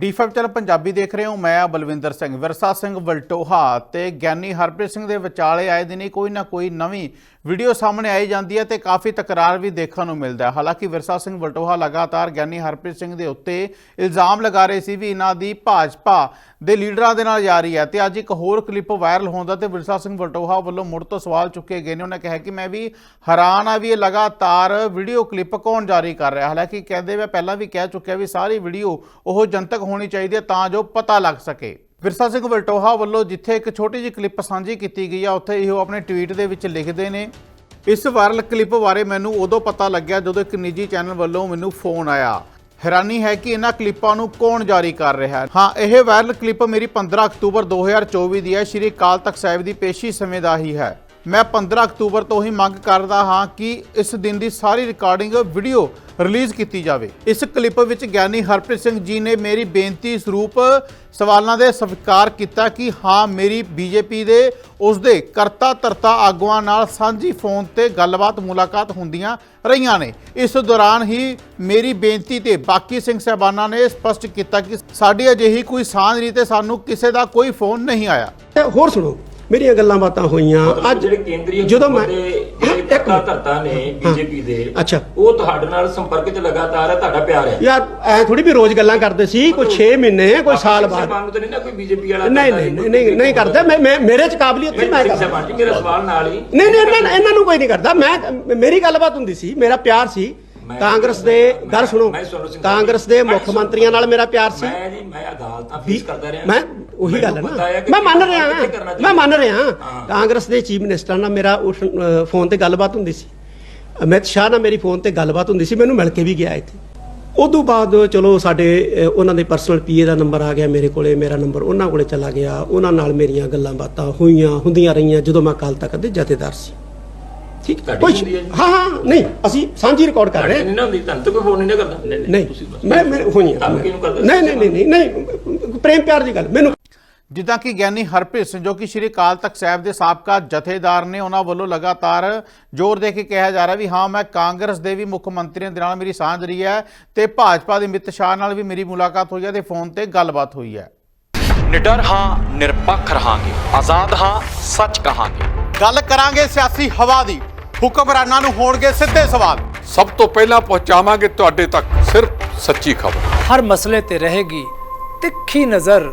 D5 channel Punjabi ਦੇਖ ਰਹੇ ਹੋ। ਮੈਂ ਬਲਵਿੰਦਰ ਸਿੰਘ। ਵਿਰਸਾ ਸਿੰਘ ਵਲਟੋਹਾ ਤੇ ਗਿਆਨੀ ਹਰਪ੍ਰੀਤ ਸਿੰਘ ਦੇ ਵਿਚਾਲੇ ਆਏ ਦਿਨ ਕੋਈ ਨਾ ਕੋਈ ਨਵੀਂ ਵੀਡੀਓ ਸਾਹਮਣੇ ਆਈ ਜਾਂਦੀ ਹੈ ਤੇ ਕਾਫੀ ਤਕਰਾਰ ਵੀ ਦੇਖਣ ਨੂੰ ਮਿਲਦਾ ਹੈ। ਹਾਲਾਂਕਿ ਵਿਰਸਾ ਸਿੰਘ ਵਲਟੋਹਾ ਲਗਾਤਾਰ ਗਿਆਨੀ ਹਰਪ੍ਰੀਤ ਸਿੰਘ ਦੇ ਉੱਤੇ ਇਲਜ਼ਾਮ ਲਗਾ ਰਹੇ ਸੀ ਵੀ ਇਹਨਾਂ ਦੀ ਭਾਜਪਾ ਦੇ ਲੀਡਰਾਂ ਦੇ ਨਾਲ ਜਾ ਰਹੀ ਹੈ ਤੇ ਅੱਜ ਇੱਕ ਹੋਰ ਕਲਿੱਪ ਵਾਇਰਲ ਹੁੰਦਾ ਤੇ ਵਿਰਸਾ ਸਿੰਘ ਵਲਟੋਹਾ ਵੱਲੋਂ ਮੁੜ ਤੋਂ ਸਵਾਲ ਚੁੱਕੇ ਗਏ ਨੇ। ਉਹਨਾਂ ਕਿਹਾ ਕਿ ਮੈਂ ਵੀ ਹੈਰਾਨ ਆ ਵੀ ਇਹ ਲਗਾਤਾਰ ਵੀਡੀਓ ਕਲਿੱਪ ਕੌਣ ਜਾਰੀ ਕਰ ਰਿਹਾ ਹਾਲਾਂਕਿ ਕਹਿੰਦੇ ਮੈਂ ਪਹਿਲਾਂ ਵੀ ਕਹਿ ਚੁੱਕਿਆ ਵੀ ਸਾਰੀ ਵੀਡੀਓ ਉਹ ਜਨਤਕ ਹੋਣੀ ਚਾਹੀਦੀ ਹੈ ਤਾਂ ਜੋ ਪਤਾ ਲੱਗ ਸਕੇ। ਵਿਰਸਾ ਸਿੰਘ ਵਲਟੋਹਾ ਵੱਲੋਂ ਜਿੱਥੇ ਇੱਕ ਛੋਟੀ ਜਿਹੀ ਕਲਿੱਪ ਸਾਂਝੀ ਕੀਤੀ ਗਈ ਆ, ਉੱਥੇ ਇਹੋ ਆਪਣੇ ਟਵੀਟ ਦੇ ਵਿੱਚ ਲਿਖਦੇ ਨੇ, ਇਸ ਵਾਇਰਲ ਕਲਿੱਪ ਬਾਰੇ ਮੈਨੂੰ ਉਦੋਂ ਪਤਾ ਲੱਗਿਆ ਜਦੋਂ ਇੱਕ ਨਿੱਜੀ ਚੈਨਲ ਵੱਲੋਂ ਮੈਨੂੰ ਫੋਨ ਆਇਆ। ਹੈਰਾਨੀ ਹੈ ਕਿ ਇਹਨਾਂ ਕਲਿੱਪਾਂ ਨੂੰ ਕੌਣ ਜਾਰੀ ਕਰ ਰਿਹਾ ਹੈ? ਹਾਂ, ਇਹ ਵਾਇਰਲ ਕਲਿੱਪ ਮੇਰੀ 15 ਅਕਤੂਬਰ 2024 ਦੀ ਹੈ। ਸ਼੍ਰੀ ਅਕਾਲ ਤਖਤ ਸਾਹਿਬ ਦੀ ਪੇਸ਼ੀ ਸਮੇਂ ਦਾ ਹੀ ਹੈ। ਮੈਂ 15 ਅਕਤੂਬਰ ਤੋਂ ਹੀ ਮੰਗ ਕਰਦਾ ਹਾਂ ਕਿ ਇਸ ਦਿਨ ਦੀ ਸਾਰੀ ਰਿਕਾਰਡਿੰਗ ਵੀਡੀਓ ਰਿਲੀਜ਼ ਕੀਤੀ ਜਾਵੇ। ਇਸ ਕਲਿੱਪ ਵਿੱਚ ਗਿਆਨੀ ਹਰਪ੍ਰੀਤ ਸਿੰਘ ਜੀ ਨੇ ਮੇਰੀ ਬੇਨਤੀ ਸਰੂਪ ਸਵਾਲਾਂ ਦੇ ਸਵੀਕਾਰ ਕੀਤਾ ਕਿ ਹਾਂ, ਮੇਰੀ ਬੀਜੇਪੀ ਦੇ ਉਸ ਦੇ ਕਰਤਾ ਧਰਤਾ ਆਗੂਆਂ ਨਾਲ ਸਾਂਝੀ ਫੋਨ ਤੇ ਗੱਲਬਾਤ, ਮੁਲਾਕਾਤ ਹੁੰਦੀਆਂ ਰਹੀਆਂ ਨੇ। ਇਸ ਦੌਰਾਨ ਹੀ ਮੇਰੀ ਬੇਨਤੀ ਤੇ ਬਾਕੀ ਸਿੰਘ ਸਾਹਿਬਾਨਾਂ ਨੇ ਸਪਸ਼ਟ ਕੀਤਾ ਕਿ ਸਾਡੀ ਅਜਿਹੀ ਕੋਈ ਸਾਂਝ ਨਹੀਂ ਤੇ ਸਾਨੂੰ ਕਿਸੇ ਦਾ ਕੋਈ ਫੋਨ ਨਹੀਂ ਆਇਆ। ਹੋਰ ਸੁਣੋ। ਮੇਰੀਆਂ ਗੱਲਾਂ ਬਾਤਾਂ ਹੋਈਆਂ। ਅੱਜ ਜਿਹੜੇ ਕੇਂਦਰੀ ਜਦੋਂ ਮੈਂ ਇੱਕ। ਧਰਤਾ ਨੇ ਬੀਜੇਪੀ ਦੇ ਅੱਛਾ। ਉਹ ਤੁਹਾਡੇ ਨਾਲ ਸੰਪਰਕ 'ਚ ਲਗਾਤਾਰ ਹੈ ਤੁਹਾਡਾ ਪਿਆਰ ਹੈ? ਯਾਰ ਐ ਥੋੜੀ ਵੀ ਰੋਜ਼ ਗੱਲਾਂ ਕਰਦੇ ਸੀ ਕੋਈ 6 ਮਹੀਨੇ ਕੋਈ ਸਾਲ ਬਾਅਦ। ਤਾਂ ਨਹੀਂ ਨਾ ਕੋਈ ਬੀਜੇਪੀ ਵਾਲਾ ਨਹੀਂ ਨਹੀਂ ਨਹੀਂ ਨਹੀਂ ਨਹੀਂ ਕਰਦਾ। ਮੈਂ ਮੇਰੇ ਚ ਕਾਬਲੀਅਤ ਸੀ ਮੈਂ ਕਰਦਾ। ਮੇਰਾ ਸਵਾਲ ਨਾਲ ਹੀ। ਨਹੀਂ ਨਹੀਂ ਇਹਨਾਂ ਨੂੰ ਕੋਈ ਨਹੀਂ ਕਰਦਾ। ਮੈਂ ਮੇਰੀ ਗੱਲਬਾਤ ਹੁੰਦੀ ਸੀ ਮੇਰਾ ਪਿਆਰ ਸੀ। ਕਾਂਗਰਸ ਦੇ ਗੱਲ ਸੁਣੋ। ਕਾਂਗਰਸ ਦੇ ਮੁੱਖ। ਮੰਤਰੀਆਂ ਨਾਲ ਮੇਰਾ ਪਿਆਰ ਸੀ। ਮੈਂ ਜੀ ਮੈਂ ਅਦਾਲਤਾਂ ਫੇਸ ਕਰਦਾ ਰਿਹਾ। ਮੈਂ ਉਹੀ ਗੱਲ ਹੈ ਨਾ। ਮੈਂ ਮੰਨ ਰਿਹਾ। ਮੈਂ ਮੰਨ ਰਿਹਾ। ਕਾਂਗਰਸ ਦੇ ਚੀਫ ਮਿਨਿਸਟਰ ਨਾਲ ਮੇਰਾ ਉਸ ਫੋਨ ਤੇ ਗੱਲਬਾਤ ਹੁੰਦੀ ਸੀ। ਅਮਿਤ ਸ਼ਾਹ ਨਾਲ ਮੇਰੀ ਫੋਨ ਤੇ ਗੱਲਬਾਤ ਹੁੰਦੀ ਸੀ। ਮੈਨੂੰ ਮਿਲ ਕੇ ਵੀ ਗਿਆ ਇੱਥੇ। ਉਦੋਂ ਬਾਅਦ ਚਲੋ ਸਾਡੇ ਉਹਨਾਂ ਦੇ ਪਰਸਨਲ ਪੀਏ ਦਾ ਨੰਬਰ ਆ ਗਿਆ ਮੇਰੇ ਕੋਲੇ ਮੇਰਾ ਨੰਬਰ ਉਹਨਾਂ ਕੋਲੇ ਚਲਾ ਗਿਆ। ਉਹਨਾਂ ਨਾਲ ਮੇਰੀਆਂ ਗੱਲਾਂ ਬਾਤਾਂ ਹੋਈਆਂ ਹੁੰਦੀਆਂ ਰਹੀਆਂ ਜਦੋਂ ਮੈਂ ਕੱਲ ਤੱਕ ਦੇ ਜਥੇਦਾਰ ਸੀ। ਠੀਕ? ਹੁੰਦੀ ਹੈ? ਹਾਂ ਹਾਂ ਨਹੀਂ ਅਸੀਂ ਸਾਂਝੀ ਰਿਕਾਰਡ ਕਰ ਰਹੇ ਹਾਂ। ਨਹੀਂ ਹੁੰਦੀ। ਤੁਹਾਨੂੰ ਤਾਂ ਕੋਈ ਫੋਨ ਨਹੀਂ ਕਰਦਾ। ਨਹੀਂ ਮੈਂ ਮੈਂ ਹੋਈਆਂ ਨਹੀਂ ਨਹੀਂ ਨਹੀਂ ਨਹੀਂ। ਪ੍ਰੇਮ ਪਿਆਰ ਦੀ ਗੱਲ। ਮੈਨੂੰ ਜਿੱਦਾਂ ਕਿ ਗਿਆਨੀ ਹਰਪ੍ਰੀਤ ਸਿੰਘ ਜੋ ਕਿ ਸ਼੍ਰੀ ਅਕਾਲ ਤਖਤ ਸਾਹਿਬ ਦੇ ਸਾਬਕਾ ਜਥੇਦਾਰ ਨੇ ਉਹਨਾਂ ਵੱਲੋਂ ਲਗਾਤਾਰ ਜ਼ੋਰ ਦੇ ਕੇ ਕਿਹਾ ਜਾ ਰਿਹਾ ਵੀ ਹਾਂ ਮੈਂ ਕਾਂਗਰਸ ਦੇ ਵੀ ਮੁੱਖ ਮੰਤਰੀਆਂ ਦੇ ਨਾਲ ਮੇਰੀ ਸਾਂਝ ਰਹੀ ਹੈ ਤੇ ਭਾਜਪਾ ਦੇ ਅਮਿਤ ਸ਼ਾਹ ਨਾਲ ਵੀ ਮੇਰੀ ਮੁਲਾਕਾਤ ਹੋਈ ਹੈ ਤੇ ਫੋਨ ਤੇ ਗੱਲਬਾਤ ਹੋਈ ਹੈ। ਨਿਡਰ ਹਾਂ ਨਿਰਪੱਖ ਰਹਾਂਗੇ। ਆਜ਼ਾਦ ਹਾਂ ਸੱਚ ਕਹਾਂਗੇ। ਗੱਲ ਕਰਾਂਗੇ ਸਿਆਸੀ ਹਵਾ ਦੀ। ਹੁਕਮਰਾਨਾਂ ਨੂੰ ਹੋਣਗੇ ਸਿੱਧੇ ਸਵਾਲ। ਸਭ ਤੋਂ ਪਹਿਲਾਂ ਪਹੁੰਚਾਵਾਂਗੇ ਤੁਹਾਡੇ ਤੱਕ ਸਿਰਫ ਸੱਚੀ ਖਬਰ। ਹਰ ਮਸਲੇ ਤੇ ਰਹੇਗੀ ਤਿੱਖੀ ਨਜ਼ਰ।